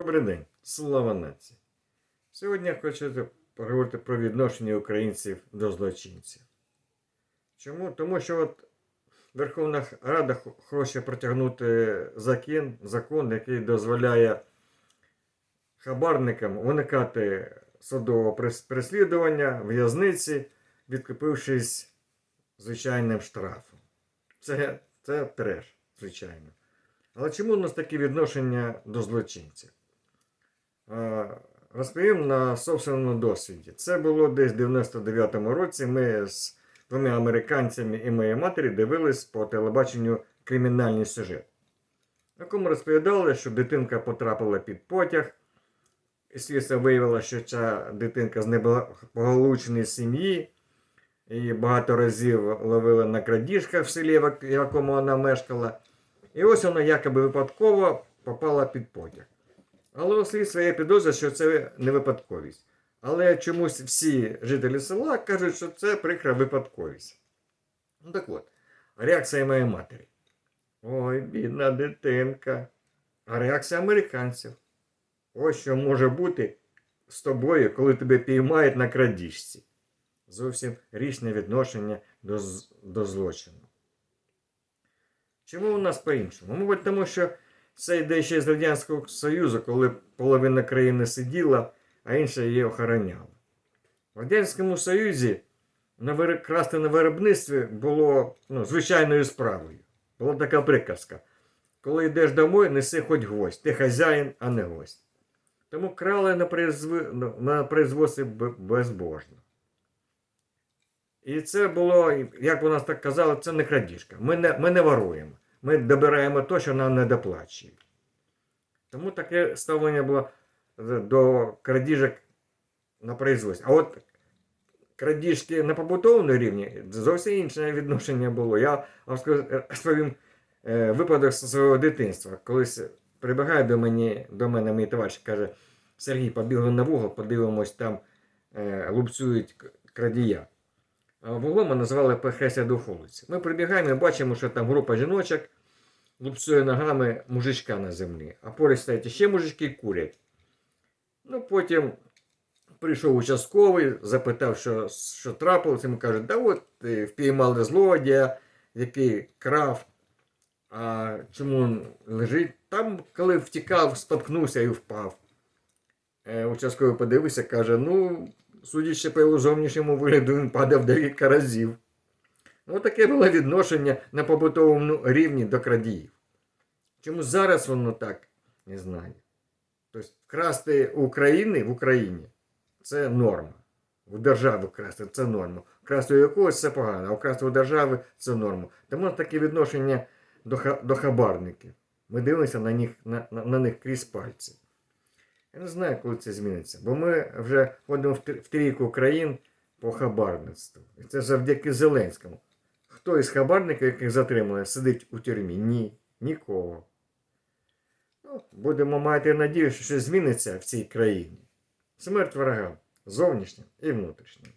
Добрий день, слава нації! Сьогодні я хочу поговорити про відношення українців до злочинців. Чому? Тому що от Верховна Рада хоче протягнути закон, закон, який дозволяє хабарникам уникати судового переслідування, в'язниці, відкупившись звичайним штрафом. Це, це треш, звичайно. Але чому у нас таке відношення до злочинців? Е, Розповім на собственному досвіді. Це було десь в 99-му році. Ми з двома американцями і моєю матері дивились по телебаченню кримінальний сюжет, в якому розповідали, що дитинка потрапила під потяг, і слідство виявило, що ця дитинка з неблагополучної сім'ї. Її багато разів ловили на крадіжках в селі, в якому вона мешкала. І ось вона якоби випадково попала під потяг. Але у слідства є підозра, що це не випадковість. Але чомусь всі жителі села кажуть, що це прикра випадковість. Ну так от, реакція моєї матері. Ой, бідна дитинка. А реакція американців. Ось що може бути з тобою, коли тебе піймають на крадіжці. Зовсім річне відношення до, до злочину. Чому у нас по-іншому? Мабуть, тому що це йде ще з Радянського Союзу, коли половина країни сиділа, а інша її охороняла. В Радянському Союзі красти на виробництві було ну, звичайною справою. Була така приказка. Коли йдеш домой, неси хоч гвоздь. Ти хазяїн, а не гость. Тому крали на, произв... на производстві безбожно. І це було, як у нас так казали, це не крадіжка. Ми не, ми не воруємо. Ми добираємо те, що нам не доплачують. Тому таке ставлення було до крадіжок на производстві. А от крадіжки на побутовому рівні зовсім інше відношення було. Я вам скажу, е, розповім е, випадок свого дитинства. Колись прибігає до, мені, до мене мій товариш каже: Сергій, побігли на вугол, подивимось, там е, лупцюють крадія. А вуглом ми називали перехрестя до вулиці. Ми прибігаємо і бачимо, що там група жіночок лупцює ногами мужичка на землі, а поряд стоять ще мужички курять. Ну, потім прийшов участковий, запитав, що, що трапилося. Йому кажуть, да от е, впіймали злодія, який крав. А чому він лежить? Там, коли втікав, споткнувся і впав. Е, участковий подивився, каже: ну, судячи по його зовнішньому вигляду, він падав декілька разів. Ну, таке було відношення на побутовому рівні до крадіїв. Чому зараз воно так? Не знаю. Тобто, вкрасти України в Україні це норма. У держави вкрасти це норма. Вкрасти у якогось це погано, а вкрасти у держави це норма. Тому таке відношення до хабарників. Ми дивимося на них, на, на, на них крізь пальці. Я не знаю, коли це зміниться, бо ми вже входимо в в трійку країн по хабарництву. І це завдяки Зеленському. Хто із хабарників, яких затримали, сидить у тюрмі? Ні, нікого. Ну, будемо мати надію, що щось зміниться в цій країні. Смерть ворогам, зовнішнім і внутрішнім.